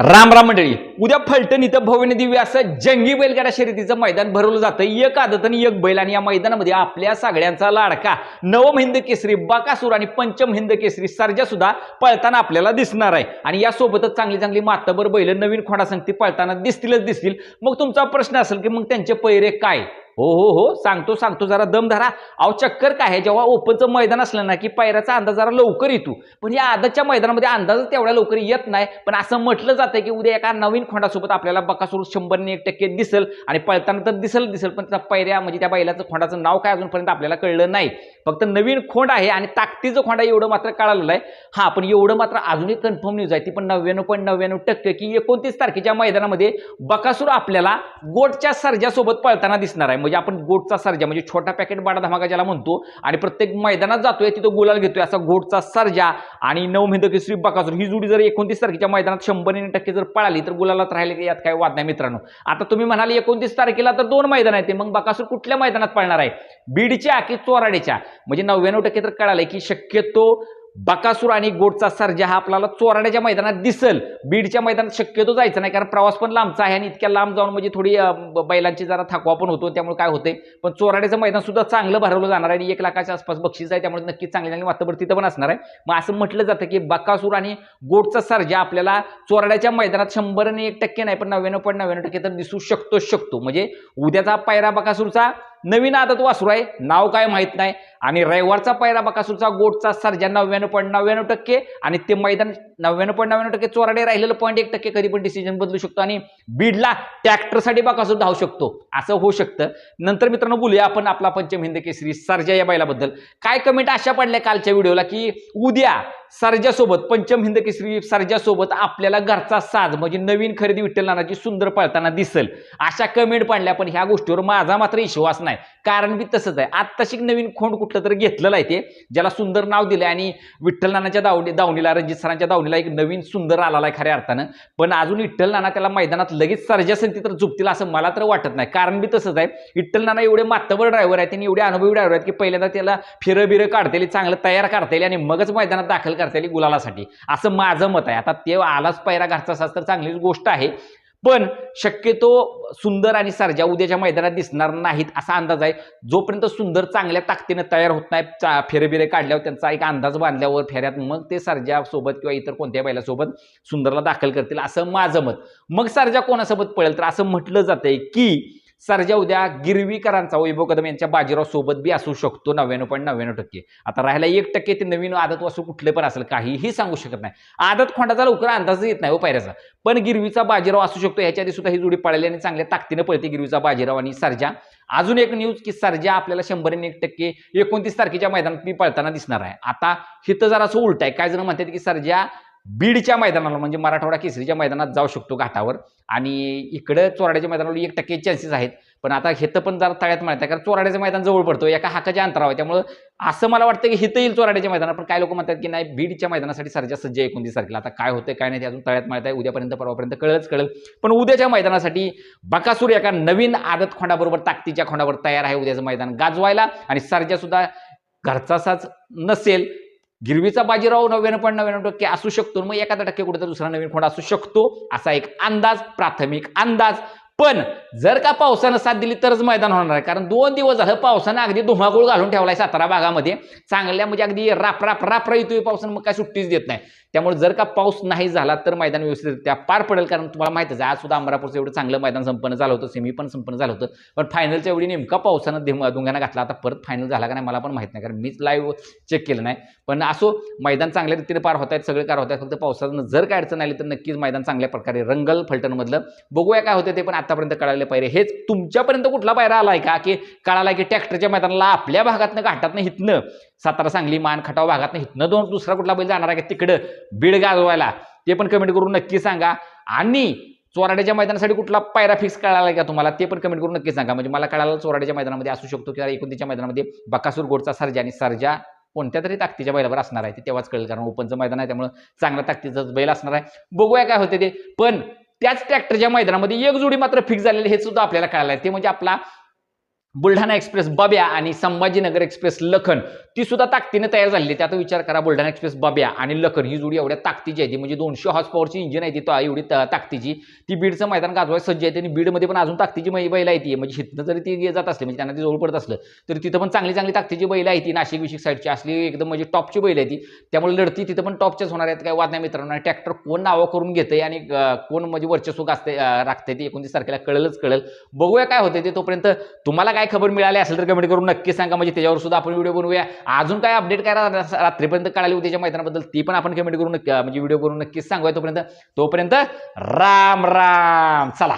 राम राम मंडळी उद्या फलटण इथं भव्य दिव्य असं जंगी बैलगाडा शर्यतीचं मैदान भरवलं जातं एक आदत आणि एक बैल आणि या मैदानामध्ये आपल्या सगळ्यांचा लाडका नवम हिंद केसरी बाकासूर आणि पंचम हिंद केसरी सर्जा सुद्धा पळताना आपल्याला दिसणार आहे. आणि यासोबतच चांगली चांगली मातबर बैल नवीन खोडा संगती पळताना दिसतीलच दिसतील. मग तुमचा प्रश्न असेल की मग त्यांचे पैरे काय? हो हो हो. सांगतो सांगतो. जरा दम धरा. अहो चक्कर काय आहे? जेव्हा ओपनचं मैदान असलं ना की पायऱ्याचा अंदाज जरा लवकर येतो. पण या आदतच्या मैदानामध्ये अंदाजच तेवढ्या लवकर येत नाही. पण असं म्हटलं जातं की उद्या एका नवीन खोंडासोबत आपल्याला बकासूर शंभरने एक टक्के दिसल आणि पळताना तर दिसल दिसल. पण त्या पायऱ्या म्हणजे त्या बैलाचं खोंडाचं नाव काय अजूनपर्यंत आपल्याला कळलं नाही. फक्त नवीन खोंड आहे आणि ताकदीचं खोंड आहे एवढं मात्र कळालेलं आहे. हा पण एवढं मात्र अजूनही कन्फर्म न्यूज आहे. ती पण नव्याण्णव पॉईंट नव्याण्णव टक्के की एकोणतीस तारखेच्या मैदानामध्ये बकासूर आपल्याला गोटच्या सर्जासोबत पळताना दिसणार आहे. म्हणजे आपण गोटचा सर्जा म्हणजे छोटा पॅकेट बाडा धमाका ज्याला म्हणतो आणि प्रत्येक मैदानात जातोय तिथं गुलाल घेतोय असा गोटचा सर्जा आणि नवमिंद श्री बकासूर. ही जोडी जर एकोणतीस तारखेच्या मैदानात शंभर टक्के जर पळाली तर गुलालात राहिले की? यात काय वाद नाही मित्रांनो. आता तुम्ही म्हणाले एकोणतीस तारखेला तर दोन मैदान आहेत ते मग बकासूर कुठल्या मैदानात पळणार आहे? बीडच्या की चोराड्याच्या म्हणजे नव्याण्णव टक्के तर कळालंय की शक्यतो बकासूर आणि गोटचा सर्जा हा आपल्याला चोराड्याच्या मैदानात दिसल. बीडच्या मैदानात शक्यतो जायचं नाही कारण प्रवास पण लांबचा आहे आणि इतक्या लांब जाऊन म्हणजे थोडी बैलांची जरा थकवा पण होतो त्यामुळे काय होते पण चोराड्याचं मैदान सुद्धा चांगलं भरवलं जाणार आहे आणि एक लाखाच्या आसपास बक्षीस आहे त्यामुळे नक्कीच चांगली चांगली वातावरण तिथं पण असणार आहे. मग असं म्हटलं जातं की बकासूर आणि गोटचा सर्जा आपल्याला चोराड्याच्या मैदानात शंभर आणि एक टक्के नाही पण नव्याण्णव पॉईंट नव्याण्णव टक्के तर दिसू शकतो शकतो. म्हणजे उद्याचा पायरा बकासूरचा नवीन आदत वासरू आहे. नाव काय माहीत नाही. आणि रविवारचा पायरा बकासूरचा गोटचा सर्जा नव्याण्णव पॉईंट नव्याण्णव टक्के आणि ते मैदान नव्याण्णव पॉईंट नव्याण्णव टक्के चोराडे राहिलेलं पॉईंट एक टक्के कधी पण डिसिजन बदलू शकतो आणि बीडला ट्रॅक्टरसाठी बकासूर धावू शकतो. असं होऊ शकतं. नंतर मित्रांनो बोलूया आपण आपला पंचम हिंद केसरी सर्जा या बैलाबद्दल. काय कमेंट अशा पडल्या कालच्या व्हिडिओला की उद्या सर्जासोबत पंचम हिंद केसरी सर्जासोबत आपल्याला घरचा साज म्हणजे नवीन खरेदी विठ्ठल नानाची सुंदर पळताना दिसल. अशा कमेंट पडल्या पण ह्या गोष्टीवर माझा मात्र विश्वास नाही. कारण बी तसंच आहे. आत्ताशिक नवीन खोंड कुठलं तर घेतलेलं आहे ते ज्याला सुंदर नाव दिलं आणि विठ्ठल नानाच्या दावणी दावणीला रणजित सरांच्या दावणीला एक नवीन सुंदर आलेला आहे खऱ्या अर्थानं. पण अजून विठ्ठल नाना त्याला मैदानात लगेच सर्जासंती तर झुकतील असं मला तर वाटत नाही. कारण बी तसंच आहे विठ्ठल नाना एवढे मातबर ड्रायव्हर आहेत त्यांनी एवढे अनुभवी ड्रायव्हर आहेत की पहिल्यांदा त्याला फिरं बिरं काढता येईल चांगलं तयार काढता येईल आणि मगच मैदानात दाखल करता येईल गुलालासाठी. असं माझं मत आहे. आता ते आलाच पैरा घरचा असाच तर चांगलीच गोष्ट आहे. पण शक्यतो सुंदर आणि सर्जा उद्याच्या मैदानात दिसणार नाहीत असा अंदाज आहे. जोपर्यंत सुंदर चांगल्या ताकदीनं तयार होत नाही चा- फेरेबिरे काढल्यावर त्यांचा एक अंदाज बांधल्यावर फेऱ्यात मग ते सर्जा सोबत किंवा इतर कोणत्या बैलासोबत सुंदरला दाखल करतील असं माझं मत. मग सर्जा कोणासोबत पळेल? तर असं म्हटलं जातंय की सर्जा उद्या गिरवीकरांचा वैभव कदम यांच्या बाजीराव सोबत बी असू शकतो नव्याण्णव पॉईंट नव्याण्णव टक्के. आता राहायला एक टक्के ते नवीन आदत वासू कुठले पण असेल काहीही सांगू शकत नाही. आदत खोंडाचा लवकर अंदाज येत नाही हो पायऱ्याचा. पण गिरवीचा बाजीराव असू शकतो ह्याच्या आधी सुद्धा ही जोडी पळाली आणि चांगल्या ताकदीनं पळते गिरवीचा बाजीराव आणि सर्जा. अजून एक न्यूज की सर्जा आपल्याला शंभर आणि एक टक्के एकोणतीस तारखेच्या मैदानात मी पळताना दिसणार आहे. आता हिथं जरा असं उलट आहे. काय जण म्हणतात की सर्जा बीडच्या मैदानाला म्हणजे मराठवाडा केसरीच्या मैदानात जाऊ शकतो घाटावर. आणि इकडं चोराड्याच्या मैदानावर एक टक्के चान्सेस आहेत. पण आता हिथं पण जरा तळ्यात माहिती आहे कारण चोराड्याचं मैदान जवळ पडतो एका हाकाच्या अंतरावर त्यामुळं असं मला वाटतं की हिथं येईल चोराड्याच्या मैदानात पण काय लोक म्हणतात की नाही बीडच्या मैदानासाठी सरजा सज्ज एकोणतीस तारखेला. आता काय होतं काय नाही ते अजून तळ्यात माहिती आहे. उद्यापर्यंत परवापर्यंत कळलंच कळेल. पण उद्याच्या मैदानासाठी बकासूर एका नवीन आदत खोंडाबरोबर ताकदीच्या खोंडावर तयार आहे उद्याचं मैदान. गाजवायला आणि सर्जा सुद्धा नसेल गिरवीचा बाजीराव नव्याण्णव पॉईंट नव्याण्णव टक्के असू शकतो. मग एखादा टक्के कुठे दुसरा नवीन खोंड असू शकतो. असा एक अंदाज प्राथमिक अंदाज. पण जर का पावसानं साथ दिली तरच मैदान होणार आहे. कारण दोन दिवस झालं पावसानं अगदी धुमाकूळ घालून ठेवलाय सातारा भागामध्ये. चांगल्या म्हणजे अगदी राप राप राप येतोय पावसानं. मग काय सुट्टीच देत नाही. त्यामुळे जर का पाऊस नाही झाला तर मैदान व्यवस्थितरित्या पार पडेल. कारण तुम्हाला माहितीच आहे आज सुद्धा अमरापूरचं एवढं चांगलं मैदान संपन्न झालं होतं सेमी पण संपन्न झालं होतं. पण फायनलच्या एवढी नेमका पावसानं धिम धुंगाना घातला. आता परत फायनल झाला का नाही मला पण माहीत नाही कारण मीच लाईव्ह चेक केलं नाही. पण असो मैदान चांगल्या रीतीने पार होत आहेत सगळे कार होत आहेत फक्त पावसानं जर काय अडचण आली तर नक्कीच मैदान चांगल्या प्रकारे रंगल फलटणमधलं. बघूया काय होतं ते पण आतापर्यंत कळाले पाहिजे. हेच तुमच्यापर्यंत कुठला पायरा आलाय का? की कळाला की ट्रॅक्टरच्या मैदानाला आपल्या भागातनं घाटातनं हितनं सातारा सांगली मान खटाव भागातनं इथनं दोन दुसरा कुठला बैल जाणार आहे का तिकडं? बीड गाजवायला. ते पण कमेंट करून नक्की सांगा. आणि चोराड्याच्या मैदानासाठी कुठला पायरा फिक्स कळाला का तुम्हाला? ते पण कमेंट करून नक्की सांगा. म्हणजे मला कळालं चोराड्याच्या मैदानामध्ये असू शकतो किंवा एकोणतीच्या मैदानामध्ये बकासूर गोडचा सर्जा आणि सर्जा कोणत्या तरी ताकदीच्या बैलावर असणार आहे ते तेव्हाच कळेल. कारण ओपनचं मैदान आहे त्यामुळे चांगल्या ताकदीचं बैल असणार आहे. बघूया काय होते ते. पण त्याच ट्रॅक्टरच्या मैदानामध्ये एक जोडी मात्र फिक्स झालेली हे सुद्धा आपल्याला कळालं आहे ते म्हणजे आपला बुलढाणा एक्सप्रेस बब्या आणि संभाजीनगर एक्सप्रेस लखन ती सुद्धा ताकदीने तयार झालेली आहे. विचार करा बुलढाणा एक्सप्रेस बब्या आणि लखन ही जोडी एवढ्या ताकदीची आहे. ती म्हणजे दोनशे हॉर्स पॉवरची इंजिन आहे ती तो एवढी ताकदीची. ती बीडचं मैदान गाजवाय सज्ज आहे. आणि बीडमध्ये पण अजून ताकदीची मै- बैल आहे ती. म्हणजे हिथनं जरी ती जात असली म्हणजे त्यांना ती जवळ पडत असलं तरी तिथं पण चांगली चांगली ताकदीची बैल आहे ती. नाशिक विशिक साईडची असली एकदम म्हणजे टॉपची बैल आहे ती. त्यामुळे लढती तिथं पण टॉपच्याच होणार आहेत. काय वाद नाही मित्रांनो. आणि ट्रॅक्टर कोण नावं करून घेते आणि कोण म्हणजे वर्चस्व गाजते राखते ते एकोणतीस तारखेला कळलंच कळेल. बघूया काय होते ते तोपर्यंत. तुम्हाला काय खबर मिळाली असेल तर कमेंट करून नक्की सांगा. म्हणजे त्याच्यावर सुद्धा आपण व्हिडिओ बनवूया. अजून काय अपडेट काय रात्रीपर्यंत कळाली उद्याच्या मैदानाबद्दल ती पण आपण कमेंट करून नक्की म्हणजे व्हिडिओ करून नक्कीच सांगूया तोपर्यंत. तोपर्यंत राम राम. चला.